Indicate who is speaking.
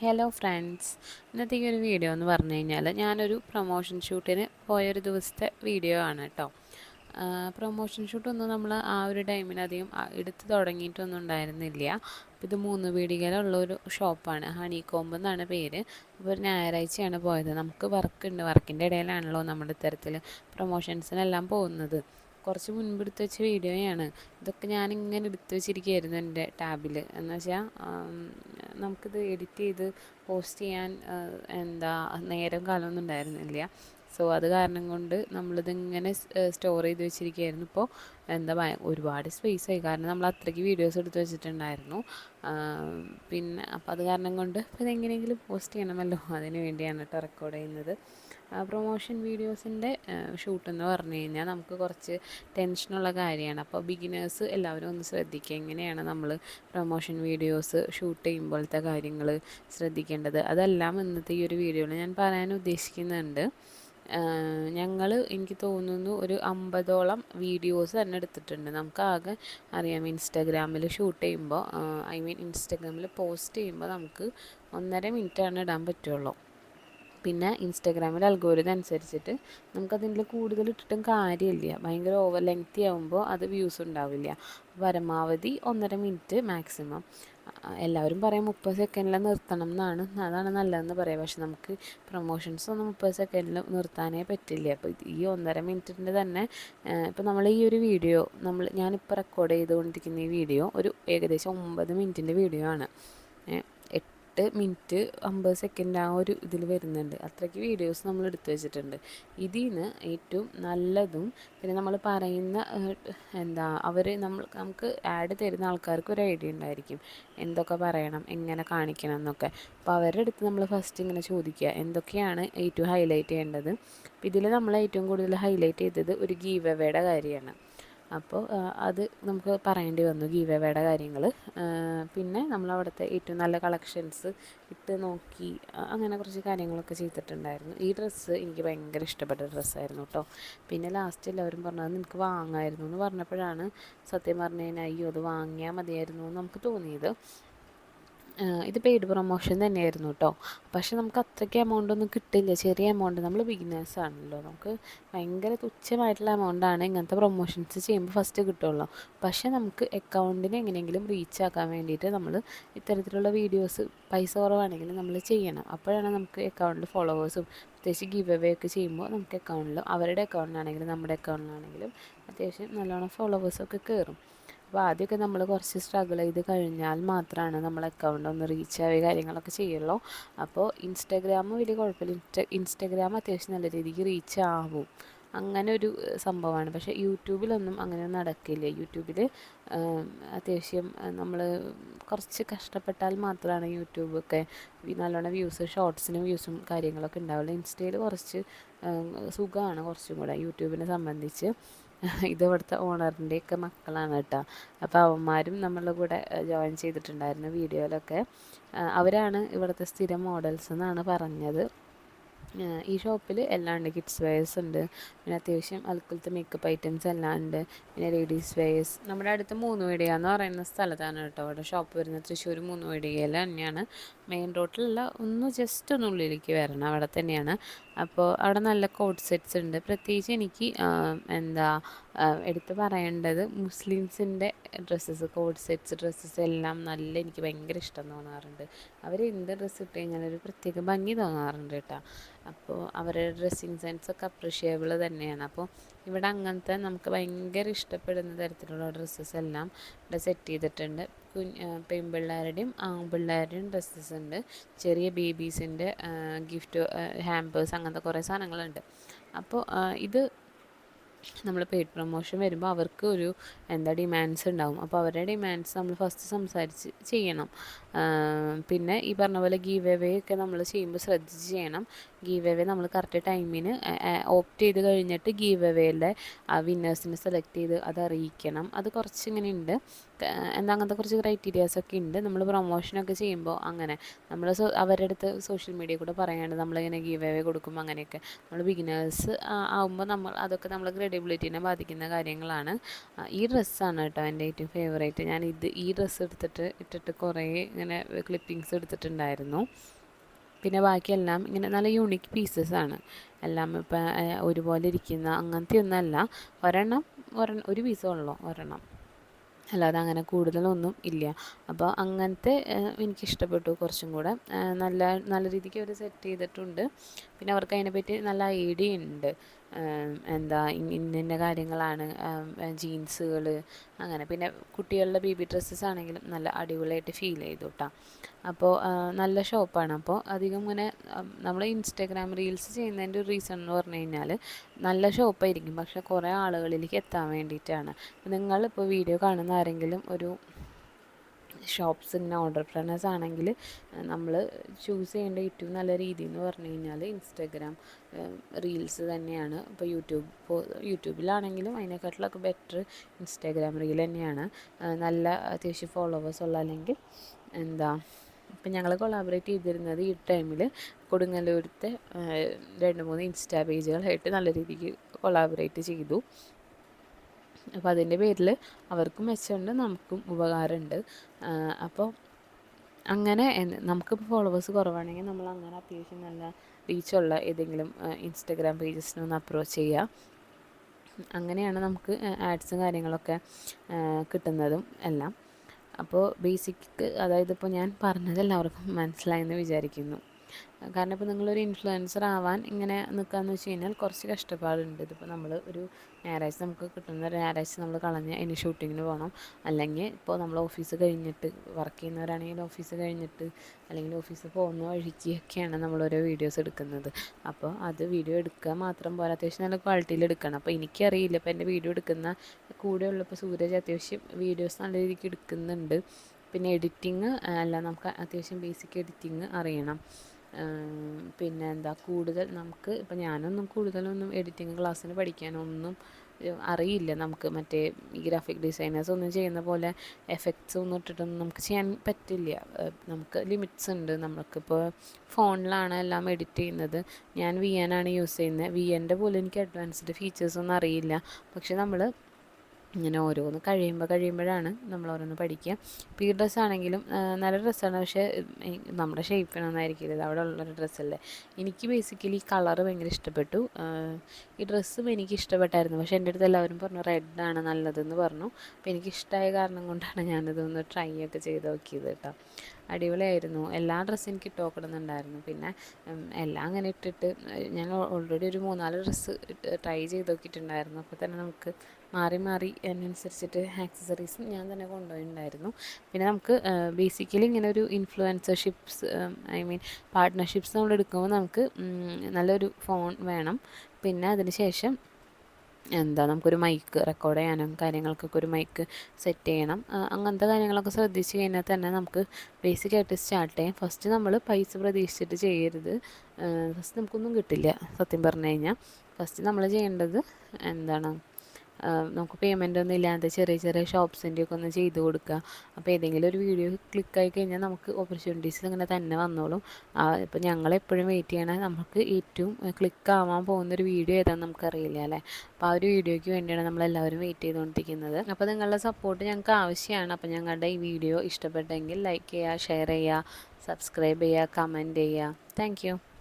Speaker 1: Hello friends ഇന്നത്തെ ഈ ഒരു വീഡിയോ എന്ന് പറഞ്ഞു കഴിഞ്ഞാൽ ഞാനൊരു പ്രൊമോഷൻ ഷൂട്ടിന് പോയൊരു ദിവസത്തെ വീഡിയോ ആണ് കേട്ടോ പ്രൊമോഷൻ ഷൂട്ടൊന്നും നമ്മൾ ആ ഒരു ടൈമിന് അധികം എടുത്ത് തുടങ്ങിയിട്ടൊന്നും ഉണ്ടായിരുന്നില്ല. അപ്പോൾ ഇത് മൂന്ന് പീടികയിലുള്ള ഒരു ഷോപ്പാണ് ഹണി കോമ്പ് എന്നാണ് പേര്. അപ്പോൾ ഒരു ഞായറാഴ്ചയാണ് പോയത്. നമുക്ക് വർക്ക് ഉണ്ട്. വർക്കിന്റെ ഇടയിലാണല്ലോ നമ്മുടെ ഇത്തരത്തിൽ പ്രൊമോഷൻസിനെല്ലാം പോകുന്നത്. കുറച്ച് മുൻപ് എടുത്ത് വെച്ച വീഡിയോയാണ്. ഇതൊക്കെ ഞാനിങ്ങനെ എടുത്ത് വെച്ചിരിക്കുകയായിരുന്നു എന്റെ ടാബിൽ എന്ന് വെച്ചാൽ നമുക്കിത് എഡിറ്റ് ചെയ്ത് പോസ്റ്റ് ചെയ്യാൻ എന്താ നേരം കാലമൊന്നും ഉണ്ടായിരുന്നില്ല. സോ അത് കാരണം കൊണ്ട് നമ്മളിതിങ്ങനെ സ്റ്റോർ ചെയ്ത് വെച്ചിരിക്കുകയായിരുന്നു. ഇപ്പോൾ എന്താ ഒരുപാട് സ്പേസ് ആയി. കാരണം നമ്മൾ അത്രയ്ക്ക് വീഡിയോസ് എടുത്ത് വെച്ചിട്ടുണ്ടായിരുന്നു. പിന്നെ അപ്പോൾ അത് കാരണം കൊണ്ട് ഇത് എങ്ങനെയെങ്കിലും പോസ്റ്റ് ചെയ്യണമല്ലോ. അതിന് വേണ്ടിയാണ് കേട്ടോ റെക്കോർഡ് ചെയ്യുന്നത്. പ്രൊമോഷൻ വീഡിയോസിന്റെ ഷൂട്ട് എന്ന് പറഞ്ഞു കഴിഞ്ഞാൽ നമുക്ക് കുറച്ച് ടെൻഷനുള്ള കാര്യമാണ്. അപ്പോൾ ബിഗിനേഴ്സ് എല്ലാവരും ഒന്ന് ശ്രദ്ധിക്കുക. എങ്ങനെയാണ് നമ്മൾ പ്രൊമോഷൻ വീഡിയോസ് ഷൂട്ട് ചെയ്യുമ്പോഴത്തെ കാര്യങ്ങൾ ശ്രദ്ധിക്കേണ്ടത്? അതെല്ലാം ഇന്നത്തെ ഈ ഒരു വീഡിയോയിൽ ഞാൻ പറയാൻ ഉദ്ദേശിക്കുന്നുണ്ട്. ഞങ്ങൾ എനിക്ക് തോന്നുന്നു ഒരു അമ്പതോളം വീഡിയോസ് തന്നെ എടുത്തിട്ടുണ്ട്. നമുക്ക് ആകെ അറിയാം ഇൻസ്റ്റാഗ്രാമിൽ ഷൂട്ട് ചെയ്യുമ്പോൾ ഐ മീൻ ഇൻസ്റ്റാഗ്രാമിൽ പോസ്റ്റ് ചെയ്യുമ്പോൾ നമുക്ക് ഒന്നര മിനിറ്റാണ് ഇടാൻ പറ്റുള്ളൂ. പിന്നെ ഇൻസ്റ്റാഗ്രാമിൽ അൽഗോരിതം അനുസരിച്ചിട്ട് നമുക്കതിൽ കൂടുതൽ ഇട്ടിട്ടും കാര്യമില്ല. ഭയങ്കര ഓവർ ലെങ്തി ആകുമ്പോൾ അത് വ്യൂസ് ഉണ്ടാവില്ല. പരമാവധി ഒന്നര മിനിറ്റ് മാക്സിമം എല്ലാവരും പറയും മുപ്പത് സെക്കൻഡിൽ നിർത്തണം എന്നാണ്. അതാണ് നല്ലതെന്ന് പറയാം. പക്ഷെ നമുക്ക് പ്രൊമോഷൻസ് ഒന്നും മുപ്പത് സെക്കൻഡിൽ നിർത്താനേ പറ്റില്ല. അപ്പോൾ ഈ ഒന്നര മിനിറ്റിന്റെ തന്നെ ഇപ്പോൾ നമ്മൾ ഈ ഒരു വീഡിയോ നമ്മൾ ഞാനിപ്പോൾ റെക്കോർഡ് ചെയ്തുകൊണ്ടിരിക്കുന്ന ഈ വീഡിയോ ഒരു ഏകദേശം ഒമ്പത് മിനിറ്റിന്റെ വീഡിയോ ആണ്. എട്ട് മിനിറ്റ് അമ്പത് സെക്കൻഡ് ആ ഒരു ഇതിൽ വരുന്നുണ്ട്. അത്രയ്ക്ക് വീഡിയോസ് നമ്മൾ എടുത്തു വെച്ചിട്ടുണ്ട്. ഇതിൽ നിന്ന് ഏറ്റവും നല്ലതും പിന്നെ നമ്മൾ പറയുന്ന എന്താ അവർ നമ്മൾ നമുക്ക് ആഡ് തരുന്ന ആൾക്കാർക്ക് ഒരു ഐഡിയ ഉണ്ടായിരിക്കും. എന്തൊക്കെ പറയണം എങ്ങനെ കാണിക്കണം എന്നൊക്കെ. അപ്പോൾ അവരുടെ അടുത്ത് നമ്മൾ ഫസ്റ്റ് ഇങ്ങനെ ചോദിക്കുക എന്തൊക്കെയാണ് ഏറ്റവും ഹൈലൈറ്റ് ചെയ്യേണ്ടത്? ഇതിൽ നമ്മൾ ഏറ്റവും കൂടുതൽ ഹൈലൈറ്റ് ചെയ്തത് ഒരു ഗീവ് എവേയുടെ കാര്യമാണ്. അപ്പോൾ അത് നമുക്ക് പറയേണ്ടി വന്നു ഗീവ് എവേയുടെ കാര്യങ്ങൾ. പിന്നെ നമ്മൾ അവിടുത്തെ ഏറ്റവും നല്ല കളക്ഷൻസ് ഇട്ട് നോക്കി അങ്ങനെ കുറച്ച് കാര്യങ്ങളൊക്കെ ചെയ്തിട്ടുണ്ടായിരുന്നു. ഈ ഡ്രസ്സ് എനിക്ക് ഭയങ്കര ഇഷ്ടപ്പെട്ട ഡ്രസ്സായിരുന്നു കേട്ടോ. പിന്നെ ലാസ്റ്റ് എല്ലാവരും പറഞ്ഞത് നിനക്ക് വാങ്ങായിരുന്നു എന്ന് പറഞ്ഞപ്പോഴാണ് സത്യം പറഞ്ഞു കഴിഞ്ഞാൽ അയ്യോ അത് വാങ്ങിയാൽ മതിയായിരുന്നു എന്ന് നമുക്ക് തോന്നിയത്. ഇത് പെയ്ഡ് പ്രൊമോഷൻ തന്നെയായിരുന്നു കേട്ടോ പക്ഷെ നമുക്ക് അത്രയ്ക്ക് എമൗണ്ട് ഒന്നും കിട്ടില്ല. ചെറിയ എമൗണ്ട് നമ്മൾ ബിഗിനേഴ്സ് ആണല്ലോ. നമുക്ക് ഭയങ്കര തുച്ഛമായിട്ടുള്ള എമൗണ്ടാണ് ഇങ്ങനത്തെ പ്രൊമോഷൻസ് ചെയ്യുമ്പോൾ ഫസ്റ്റ് കിട്ടുള്ളൂ. പക്ഷെ നമുക്ക് അക്കൗണ്ടിനെ എങ്ങനെയെങ്കിലും റീച്ച് ആക്കാൻ വേണ്ടിയിട്ട് നമ്മൾ ഇത്തരത്തിലുള്ള വീഡിയോസ് പൈസ കുറവാണെങ്കിൽ നമ്മൾ ചെയ്യണം. അപ്പോഴാണ് നമുക്ക് അക്കൗണ്ടിൽ ഫോളോവേഴ്സും പ്രത്യേകിച്ച് ഗീവ് അവേ ഒക്കെ ചെയ്യുമ്പോൾ നമുക്ക് അക്കൗണ്ടിലും അവരുടെ അക്കൗണ്ടിലാണെങ്കിലും നമ്മുടെ അക്കൗണ്ടിലാണെങ്കിലും അത്യാവശ്യം നല്ലോണം ഫോളോവേഴ്സൊക്കെ കയറും അപ്പോൾ ആദ്യമൊക്കെ നമ്മൾ കുറച്ച് സ്ട്രഗിൾ ചെയ്ത് കഴിഞ്ഞാൽ മാത്രമാണ് നമ്മൾ അക്കൗണ്ട് ഒന്ന് റീച്ച് ആവുക കാര്യങ്ങളൊക്കെ ചെയ്യുള്ളൂ. അപ്പോൾ ഇൻസ്റ്റാഗ്രാം വലിയ കുഴപ്പമില്ല. ഇൻസ്റ്റ ഇൻസ്റ്റാഗ്രാം അത്യാവശ്യം നല്ല രീതിക്ക് റീച്ച് ആവും. അങ്ങനെ ഒരു സംഭവമാണ്. പക്ഷേ യൂട്യൂബിലൊന്നും അങ്ങനെ നടക്കില്ല. യൂട്യൂബിൽ അത്യാവശ്യം നമ്മൾ കുറച്ച് കഷ്ടപ്പെട്ടാൽ മാത്രമാണ് യൂട്യൂബൊക്കെ നല്ലോണം വ്യൂസ് ഷോർട്സിനും വ്യൂസും കാര്യങ്ങളൊക്കെ ഉണ്ടാവുള്ളൂ. ഇൻസ്റ്റയിൽ കുറച്ച് സുഖമാണ് കുറച്ചും കൂടെ യൂട്യൂബിനെ സംബന്ധിച്ച്. ഇത് ഇവിടുത്തെ ഓണറിന്റെയൊക്കെ മക്കളാണ് കേട്ടോ. അപ്പോൾ അവന്മാരും നമ്മളുടെ കൂടെ ജോയിൻ ചെയ്തിട്ടുണ്ടായിരുന്നു വീഡിയോയിലൊക്കെ അവരാണ് ഇവിടുത്തെ സ്ഥിരം മോഡൽസ് എന്നാണ് പറഞ്ഞത്. ഈ ഷോപ്പിൽ എല്ലാം ഉണ്ട്. കിഡ്സ് വെയേഴ്സ് ഉണ്ട്. പിന്നെ അത്യാവശ്യം അൽക്കുലത്തെ മേക്കപ്പ് ഐറ്റംസ് എല്ലാം ഉണ്ട്. പിന്നെ ലേഡീസ് വെയേഴ്സ് നമ്മുടെ അടുത്ത് മൂന്നുവീടിക എന്ന് പറയുന്ന സ്ഥലത്താണ് കേട്ടോ അവിടെ ഷോപ്പ് വരുന്നത്. തൃശ്ശൂർ മൂന്ന് വീടികയിൽ തന്നെയാണ്. മെയിൻ റോഡിലുള്ള ഒന്ന് ജസ്റ്റ് ഒന്ന് ഉള്ളിലേക്ക് വരണം. അവിടെ തന്നെയാണ്. അപ്പോൾ അവിടെ നല്ല കോട്ട് സെറ്റ്സ് ഉണ്ട്. പ്രത്യേകിച്ച് എനിക്ക് എന്താ എടുത്തു പറയേണ്ടത് മുസ്ലിംസിന്റെ ഡ്രസ്സസ് കോട്ട് സെറ്റ്സ് ഡ്രസ്സസ് എല്ലാം നല്ല എനിക്ക് ഭയങ്കര ഇഷ്ടം തോന്നാറുണ്ട്. അവർ എന്ത് ഡ്രസ്സ് ഇട്ട് കഴിഞ്ഞാൽ ഒരു പ്രത്യേക ഭംഗി തോന്നാറുണ്ട് കേട്ടോ. അപ്പോൾ അവരുടെ ഡ്രസ്സിങ് സെൻസ് ഒക്കെ അപ്രിഷിയബിൾ തന്നെയാണ്. അപ്പോൾ ഇവിടെ അങ്ങനത്തെ നമുക്ക് ഭയങ്കര ഇഷ്ടപ്പെടുന്ന തരത്തിലുള്ള ഡ്രസ്സസ് എല്ലാം ഇവിടെ സെറ്റ് ചെയ്തിട്ടുണ്ട്. പെൺപിള്ളേരുടെയും ആൺപിള്ളേരുടെയും ഡ്രസ്സസ് ഉണ്ട്. ചെറിയ ബേബീസിന്റെ ഗിഫ്റ്റ് ഹാമ്പേഴ്സ് അങ്ങനത്തെ കുറേ സാധനങ്ങളുണ്ട്. അപ്പോൾ ഇത് നമ്മൾ പെയ്ഡ് പ്രൊമോഷൻ വരുമ്പോൾ അവർക്ക് ഒരു എന്താ ഡിമാൻഡ്സ് ഉണ്ടാവും. അപ്പോൾ അവരുടെ ഡിമാൻഡ്സ് നമ്മൾ ഫസ്റ്റ് സംസാരിച്ച് ചെയ്യണം. പിന്നെ ഈ പറഞ്ഞ പോലെ ഗീവ് എവേ ഒക്കെ നമ്മൾ ചെയ്യുമ്പോൾ ശ്രദ്ധിച്ച് ചെയ്യണം. ഗീവ് അവേ നമ്മൾ കറക്റ്റ് ടൈമിന് ഓപ്റ്റ് ചെയ്ത് കഴിഞ്ഞിട്ട് ഗീവ് എവേയുടെ ആ വിന്നേഴ്സിനെ സെലക്ട് ചെയ്ത് അത് അറിയിക്കണം. അത് കുറച്ച് ഇങ്ങനെ ഉണ്ട് എന്താ അങ്ങനത്തെ കുറച്ച് ക്രൈറ്റീരിയാസ് ഒക്കെ ഉണ്ട് നമ്മൾ പ്രൊമോഷനൊക്കെ ചെയ്യുമ്പോൾ അങ്ങനെ. നമ്മൾ അവരുടെ അടുത്ത് സോഷ്യൽ മീഡിയ കൂടെ പറയാണ്ട് നമ്മളിങ്ങനെ ഗീവ് അവേ കൊടുക്കും അങ്ങനെയൊക്കെ നമ്മൾ ബിഗിനേഴ്സ് ആകുമ്പോൾ നമ്മൾ അതൊക്കെ നമ്മൾ ക്രെഡിബിലിറ്റീനെ ബാധിക്കുന്ന കാര്യങ്ങളാണ്. ഈ ഡ്രസ്സാണ് കേട്ടോ എന്റെ ഏറ്റവും ഫേവറേറ്റ് ഞാൻ ഇത് ഈ ഡ്രസ്സ് എടുത്തിട്ട് ഇട്ടിട്ട് കുറേ ഇങ്ങനെ ക്ലിപ്പിങ്സ് എടുത്തിട്ടുണ്ടായിരുന്നു. പിന്നെ ബാക്കിയെല്ലാം ഇങ്ങനെ നല്ല യൂണിക് പീസസ് ആണ്. എല്ലാം ഇപ്പം ഒരുപോലെ ഇരിക്കുന്ന അങ്ങനത്തെ ഒന്നല്ല ഒരെണ്ണം ഒരെണ്ണം ഒരു പീസ് ഉള്ളൂ ഒരെണ്ണം. അല്ലാതെ അങ്ങനെ കൂടുതലൊന്നും ഇല്ല. അപ്പോൾ അങ്ങനത്തെ എനിക്കിഷ്ടപ്പെട്ടു കുറച്ചും കൂടെ. നല്ല നല്ല രീതിക്ക് അവർ സെറ്റ് ചെയ്തിട്ടുണ്ട്. പിന്നെ അവർക്ക് അതിനെപ്പറ്റി നല്ല ഐഡിയ ഉണ്ട്. എന്താ ഇന്ന ഇന്ന കാര്യങ്ങളാണ് ജീൻസുകൾ അങ്ങനെ. പിന്നെ കുട്ടികളുടെ ബേബി ഡ്രസ്സസ് ആണെങ്കിലും നല്ല അടിപൊളിയായിട്ട് ഫീൽ ചെയ്തു കേട്ടോ അപ്പോൾ നല്ല ഷോപ്പാണ്. അപ്പോൾ അധികം ഇങ്ങനെ നമ്മൾ ഇൻസ്റ്റാഗ്രാം റീൽസ് ചെയ്യുന്നതിന്റെ ഒരു റീസൺ എന്ന് പറഞ്ഞു കഴിഞ്ഞാൽ നല്ല ഷോപ്പായിരിക്കും. പക്ഷേ കുറേ ആളുകളിലേക്ക് എത്താൻ വേണ്ടിയിട്ടാണ്. നിങ്ങളിപ്പോൾ വീഡിയോ കാണുന്ന ആരെങ്കിലും ഒരു ഷോപ്സ് ഓർഡർ പ്രണേഴ്സ് ആണെങ്കിൽ നമ്മൾ ചൂസ് ചെയ്യേണ്ട ഏറ്റവും നല്ല രീതി എന്ന് പറഞ്ഞു കഴിഞ്ഞാൽ ഇൻസ്റ്റാഗ്രാം റീൽസ് തന്നെയാണ്. ഇപ്പോൾ യൂട്യൂബ് യൂട്യൂബിലാണെങ്കിലും അതിനെക്കാട്ടിലൊക്കെ ബെറ്റർ ഇൻസ്റ്റാഗ്രാം റീൽ തന്നെയാണ്. നല്ല അത്യാവശ്യം ഫോളോവേഴ്സ് ഉള്ള അല്ലെങ്കിൽ എന്താ ഇപ്പം ഞങ്ങൾ കൊളാബറേറ്റ് ചെയ്തിരുന്നത് ഈ ടൈമിൽ കൊടുങ്ങല്ലൂരത്തെ രണ്ട് മൂന്ന് ഇൻസ്റ്റാ പേജുകളായിട്ട് നല്ല രീതിക്ക് കൊളാബറേറ്റ് ചെയ്തു. അപ്പോൾ അതിന്റെ പേരിൽ അവർക്കും മെച്ചമുണ്ട് നമുക്കും ഉപകാരമുണ്ട്. അപ്പോൾ അങ്ങനെ നമുക്കിപ്പോൾ ഫോളോവേഴ്സ് കുറവാണെങ്കിൽ നമ്മൾ അങ്ങനെ അത്യാവശ്യം നല്ല റീച്ചുള്ള ഏതെങ്കിലും ഇൻസ്റ്റഗ്രാം പേജസിനെ ഒന്ന് അപ്രോച്ച് ചെയ്യുക അങ്ങനെയാണ് നമുക്ക് ആഡ്സും കാര്യങ്ങളൊക്കെ കിട്ടുന്നതും എല്ലാം. അപ്പോൾ ബേസിക് അതായത് ഇപ്പോൾ ഞാൻ പറഞ്ഞത് എല്ലാവർക്കും മനസ്സിലായെന്ന് വിചാരിക്കുന്നു. കാരണം ഇപ്പോൾ നിങ്ങളൊരു ഇൻഫ്ലുവൻസർ ആവാൻ ഇങ്ങനെ നിൽക്കാന്ന് വെച്ച് കഴിഞ്ഞാൽ കുറച്ച് കഷ്ടപ്പാടുണ്ട്. ഇതിപ്പോൾ നമ്മൾ ഒരു ഞായറാഴ്ച നമുക്ക് കിട്ടുന്ന ഒരു ഞായറാഴ്ച നമ്മൾ കളഞ്ഞ് അതിന് ഷൂട്ടിങ്ങിന് പോകണം അല്ലെങ്കിൽ ഇപ്പോൾ നമ്മൾ ഓഫീസ് കഴിഞ്ഞിട്ട് വർക്ക് ചെയ്യുന്നവരാണെങ്കിൽ ഓഫീസ് കഴിഞ്ഞിട്ട് അല്ലെങ്കിൽ ഓഫീസിൽ പോകുന്ന വഴിക്കൊക്കെയാണ് നമ്മൾ ഓരോ വീഡിയോസ് എടുക്കുന്നത്. അപ്പോൾ അത് വീഡിയോ എടുക്കുക മാത്രം പോലെ അത്യാവശ്യം നല്ല ക്വാളിറ്റിയിൽ എടുക്കണം. അപ്പോൾ എനിക്കറിയില്ല. ഇപ്പോൾ എന്റെ വീഡിയോ എടുക്കുന്ന കൂടെയുള്ള ഇപ്പോൾ സൂരജ് അത്യാവശ്യം വീഡിയോസ് നല്ല രീതിക്ക് എടുക്കുന്നുണ്ട്. പിന്നെ എഡിറ്റിങ് അല്ല നമുക്ക് അത്യാവശ്യം ബേസിക് എഡിറ്റിങ് അറിയണം. പിന്നെ എന്താ കൂടുതൽ നമുക്ക് ഇപ്പം ഞാനൊന്നും കൂടുതലൊന്നും എഡിറ്റിംഗ് ക്ലാസ്സിന് പഠിക്കാനൊന്നും അറിയില്ല നമുക്ക് മറ്റേ ഈ ഗ്രാഫിക് ഡിസൈനേഴ്സ് ഒന്നും ചെയ്യുന്ന പോലെ എഫക്ട്സ് ഒന്നും ഇട്ടിട്ടൊന്നും നമുക്ക് ചെയ്യാൻ പറ്റില്ല. നമുക്ക് ലിമിറ്റ്സ് ഉണ്ട്. നമുക്കിപ്പോൾ ഫോണിലാണ് എല്ലാം എഡിറ്റ് ചെയ്യുന്നത്. ഞാൻ വി എൻ ആണ് യൂസ് ചെയ്യുന്നത്. വി എന്റെ പോലും എനിക്ക് അഡ്വാൻസ്ഡ് ഫീച്ചേഴ്സൊന്നും അറിയില്ല. പക്ഷെ നമ്മൾ ഇങ്ങനെ ഓരോന്ന് കഴിയുമ്പോൾ കഴിയുമ്പോഴാണ് നമ്മൾ ഓരോന്ന് പഠിക്കുക. ഇപ്പോൾ ഈ ഡ്രസ്സാണെങ്കിലും നല്ല ഡ്രസ്സാണ് പക്ഷേ നമ്മുടെ ഷേപ്പിനൊന്നായിരിക്കില്ല അവിടെ ഉള്ളൊരു ഡ്രസ്സല്ലേ എനിക്ക് ബേസിക്കലി കളർ ഭയങ്കര ഇഷ്ടപ്പെട്ടു. ഈ ഡ്രസ്സും എനിക്ക് ഇഷ്ടപ്പെട്ടായിരുന്നു. പക്ഷേ എന്റെ അടുത്ത് എല്ലാവരും പറഞ്ഞു റെഡാണ് നല്ലതെന്ന് പറഞ്ഞു. അപ്പോൾ എനിക്ക് ഇഷ്ടമായ കാരണം കൊണ്ടാണ് ഞാനിതൊന്ന് ട്രൈ ഒക്കെ ചെയ്ത് നോക്കിയത് കേട്ടോ. അടിപൊളിയായിരുന്നു. എല്ലാ ഡ്രസ്സും എനിക്ക് ഇട്ട് നോക്കണമെന്നുണ്ടായിരുന്നു പിന്നെ എല്ലാം അങ്ങനെ ഇട്ടിട്ട് ഞാൻ ഓൾറെഡി ഒരു മൂന്നാൽ ഡ്രസ്സ് ട്രൈ ചെയ്ത് നോക്കിയിട്ടുണ്ടായിരുന്നു. അപ്പോൾ തന്നെ നമുക്ക് മാറി മാറി അതിനനുസരിച്ചിട്ട് ആക്സസറീസും ഞാൻ തന്നെ കൊണ്ടുപോയിട്ടുണ്ടായിരുന്നു. പിന്നെ നമുക്ക് ബേസിക്കലി ഇങ്ങനെ ഒരു ഇൻഫ്ലുവൻസർഷിപ്സ് ഐ മീൻ പാർട്ട്ണർഷിപ്സ് നമ്മൾ എടുക്കുമ്പോൾ നമുക്ക് നല്ലൊരു ഫോൺ വേണം. പിന്നെ അതിന് ശേഷം എന്താ നമുക്കൊരു മൈക്ക് റെക്കോർഡ് ചെയ്യാനും കാര്യങ്ങൾക്കൊക്കെ ഒരു മൈക്ക് സെറ്റ് ചെയ്യണം. അങ്ങനത്തെ കാര്യങ്ങളൊക്കെ ശ്രദ്ധിച്ച് കഴിഞ്ഞാൽ തന്നെ നമുക്ക് ബേസിക്കായിട്ട് സ്റ്റാർട്ട് ചെയ്യാം. ഫസ്റ്റ് നമ്മൾ പൈസ പ്രതീക്ഷിച്ചിട്ട് ചെയ്യരുത്. ഫസ്റ്റ് നമുക്കൊന്നും കിട്ടില്ല സത്യം പറഞ്ഞു കഴിഞ്ഞാൽ. ഫസ്റ്റ് നമ്മൾ ചെയ്യേണ്ടത് എന്താണ് നമുക്ക് പേയ്മെന്റ് ഒന്നും ഇല്ലാതെ ചെറിയ ചെറിയ ഷോപ്സിന്റെ ഒക്കെ ഒന്ന് ചെയ്ത് കൊടുക്കുക അപ്പോൾ ഏതെങ്കിലും ഒരു വീഡിയോ ക്ലിക്ക് ആയി കഴിഞ്ഞാൽ നമുക്ക് ഓപ്പർച്യൂണിറ്റീസ് ഇങ്ങനെ തന്നെ വന്നോളും. ഇപ്പോൾ ഞങ്ങൾ എപ്പോഴും വെയിറ്റ് ചെയ്യണേ നമുക്ക് ഏറ്റവും ക്ലിക്ക് ആവാൻ പോകുന്നൊരു വീഡിയോ ഏതാണെന്ന് നമുക്കറിയില്ല അല്ലേ? അപ്പോൾ ആ ഒരു വീഡിയോയ്ക്ക് വേണ്ടിയാണ് നമ്മളെല്ലാവരും വെയിറ്റ് ചെയ്തുകൊണ്ടിരിക്കുന്നത് അപ്പോൾ നിങ്ങളുടെ സപ്പോർട്ട് ഞങ്ങൾക്ക് ആവശ്യമാണ്. അപ്പോൾ ഞങ്ങളുടെ ഈ വീഡിയോ ഇഷ്ടപ്പെട്ടെങ്കിൽ ലൈക്ക് ചെയ്യുക ഷെയർ ചെയ്യുക സബ്സ്ക്രൈബ് ചെയ്യുക കമന്റ് ചെയ്യുക. താങ്ക്